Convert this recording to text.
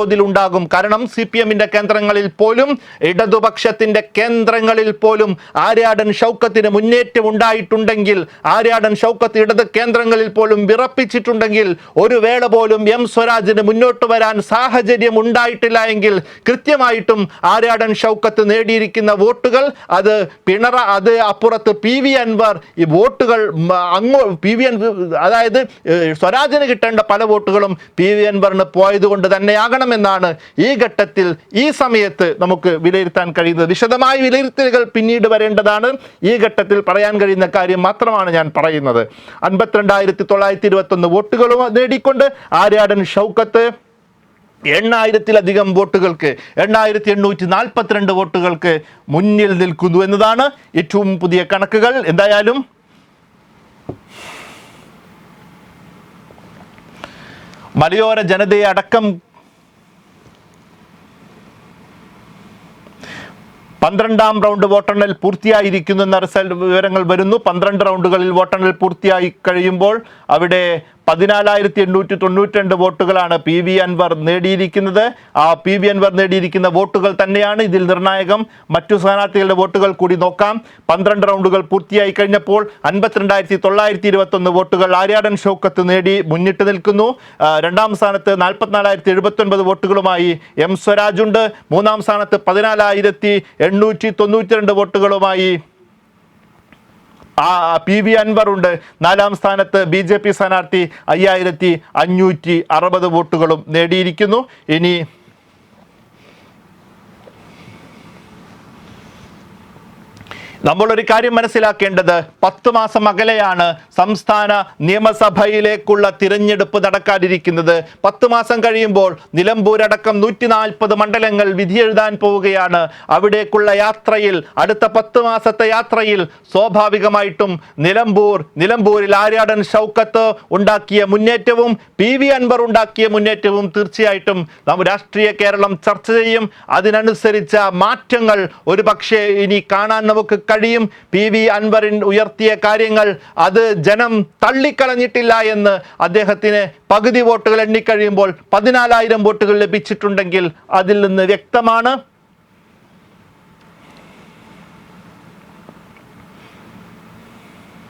തോതിൽ ഉണ്ടാകും കാരണം സി പി എമ്മിന്റെ കേന്ദ്രങ്ങളിൽ പോലും ഇടതുപക്ഷത്തിന്റെ കേന്ദ്രങ്ങളിൽ പോലും ആര്യാടൻ ഷൗക്കത്തിന് മുന്നേറ്റം ഉണ്ടായിട്ടുണ്ടെങ്കിൽ ആര്യാടൻ ഷൗക്കത്ത് ഇടത് കേന്ദ്രങ്ങളിൽ പോലും വിറപ്പിച്ചിട്ടുണ്ടെങ്കിൽ ഒരു വേള പോലും എം സ്വരാജിന് മുന്നോട്ട് വരാൻ സാഹചര്യം ഉണ്ടായിട്ടില്ല എങ്കിൽ കൃത്യമായിട്ടും ആര്യാടൻ ഷൗക്കത്ത് നേടിയിരിക്കുന്ന വോട്ടുകൾ അത് പിണറ അത് അപ്പുറത്ത് പി വി അൻവർ ഈ വോട്ടുകൾ അങ്ങോ പി വി അൻവർ അതായത് സ്വരാജിന് കിട്ടേണ്ട പല വോട്ടുകളും പി വി അൻവറിന് പോയതുകൊണ്ട് തന്നെയാകണമെന്നാണ് ഈ ഘട്ടത്തിൽ ഈ സമയത്ത് നമുക്ക് വിലയിരുത്താൻ കഴിയുന്നത്. വിശദമായ വിലയിരുത്തലുകൾ പിന്നീട് വരേണ്ടതാണ്. ഈ ഘട്ടത്തിൽ പറയാൻ കഴിയുന്ന കാര്യം മാത്രമാണ് ഞാൻ പറയുന്നത്. അൻപത്തിരണ്ടായിരത്തി തൊള്ളായിരത്തി ഇരുപത്തൊന്ന് വോട്ടുകളും നേടിക്കൊണ്ട് ആര്യാടൻ ഷൗക്കത്ത് എണ്ണായിരത്തിലധികം വോട്ടുകൾക്ക് എണ്ണായിരത്തി എണ്ണൂറ്റി നാൽപ്പത്തിരണ്ട് വോട്ടുകൾക്ക് മുന്നിൽ നിൽക്കുന്നു എന്നതാണ് ഏറ്റവും പുതിയ കണക്കുകൾ. എന്തായാലും മലയോര ജനതയെ അടക്കം പന്ത്രണ്ടാം റൗണ്ട് വോട്ടെണ്ണൽ പൂർത്തിയായിരിക്കുന്നു എന്ന റിസൾട്ട് വിവരങ്ങൾ വരുന്നു. പന്ത്രണ്ട് റൗണ്ടുകളിൽ വോട്ടെണ്ണൽ പൂർത്തിയായി കഴിയുമ്പോൾ അവിടെ പതിനാലായിരത്തി എണ്ണൂറ്റി തൊണ്ണൂറ്റിരണ്ട് വോട്ടുകളാണ് പി വി അൻവർ നേടിയിരിക്കുന്നത്. ആ പി വി അൻവർ നേടിയിരിക്കുന്ന വോട്ടുകൾ തന്നെയാണ് ഇതിൽ നിർണായകം. മറ്റു സ്ഥാനാർത്ഥികളുടെ വോട്ടുകൾ കൂടി നോക്കാം. പന്ത്രണ്ട് റൗണ്ടുകൾ പൂർത്തിയായി കഴിഞ്ഞപ്പോൾ അൻപത്തിരണ്ടായിരത്തി തൊള്ളായിരത്തി ഇരുപത്തൊന്ന് വോട്ടുകൾ ആര്യാടൻ ഷൗക്കത്ത് നേടി മുന്നിട്ട് നിൽക്കുന്നു. രണ്ടാം സ്ഥാനത്ത് നാൽപ്പത്തിനാലായിരത്തി എഴുപത്തൊൻപത് വോട്ടുകളുമായി എം സ്വരാജ് ഉണ്ട് മൂന്നാം സ്ഥാനത്ത് പതിനാലായിരത്തി എണ്ണൂറ്റി തൊണ്ണൂറ്റി രണ്ട് വോട്ടുകളുമായി ആ പി വി അൻവർ ഉണ്ട്. നാലാം സ്ഥാനത്ത് ബി ജെ പി സ്ഥാനാർത്ഥി അയ്യായിരത്തി അഞ്ഞൂറ്റി അറുപത് വോട്ടുകളും നേടിയിരിക്കുന്നു. ഇനി നമ്മളൊരു കാര്യം മനസ്സിലാക്കേണ്ടത് പത്ത് മാസം അകലെയാണ് സംസ്ഥാന നിയമസഭയിലേക്കുള്ള തിരഞ്ഞെടുപ്പ് നടക്കാതിരിക്കുന്നത്. പത്ത് മാസം കഴിയുമ്പോൾ നിലമ്പൂരടക്കം നൂറ്റി നാൽപ്പത് മണ്ഡലങ്ങൾ വിധിയെഴുതാൻ പോവുകയാണ്. അവിടേക്കുള്ള യാത്രയിൽ അടുത്ത പത്ത് മാസത്തെ യാത്രയിൽ സ്വാഭാവികമായിട്ടും നിലമ്പൂർ നിലമ്പൂരിൽ ആര്യാടൻ ഷൗക്കത്ത് ഉണ്ടാക്കിയ മുന്നേറ്റവും പി വി അൻവർ ഉണ്ടാക്കിയ മുന്നേറ്റവും തീർച്ചയായിട്ടും നാം രാഷ്ട്രീയ കേരളം ചർച്ച ചെയ്യും. അതിനനുസരിച്ച മാറ്റങ്ങൾ ഒരു ഇനി കാണാൻ നമുക്ക് കഴിയും. പി വി അൻവറിൻ ഉയർത്തിയ കാര്യങ്ങൾ അത് ജനം തള്ളിക്കളഞ്ഞിട്ടില്ല എന്ന് അദ്ദേഹത്തിന് പകുതി വോട്ടുകൾ എണ്ണിക്കഴിയുമ്പോൾ പതിനാലായിരം വോട്ടുകൾ ലഭിച്ചിട്ടുണ്ടെങ്കിൽ അതിൽ നിന്ന് വ്യക്തമാണ്.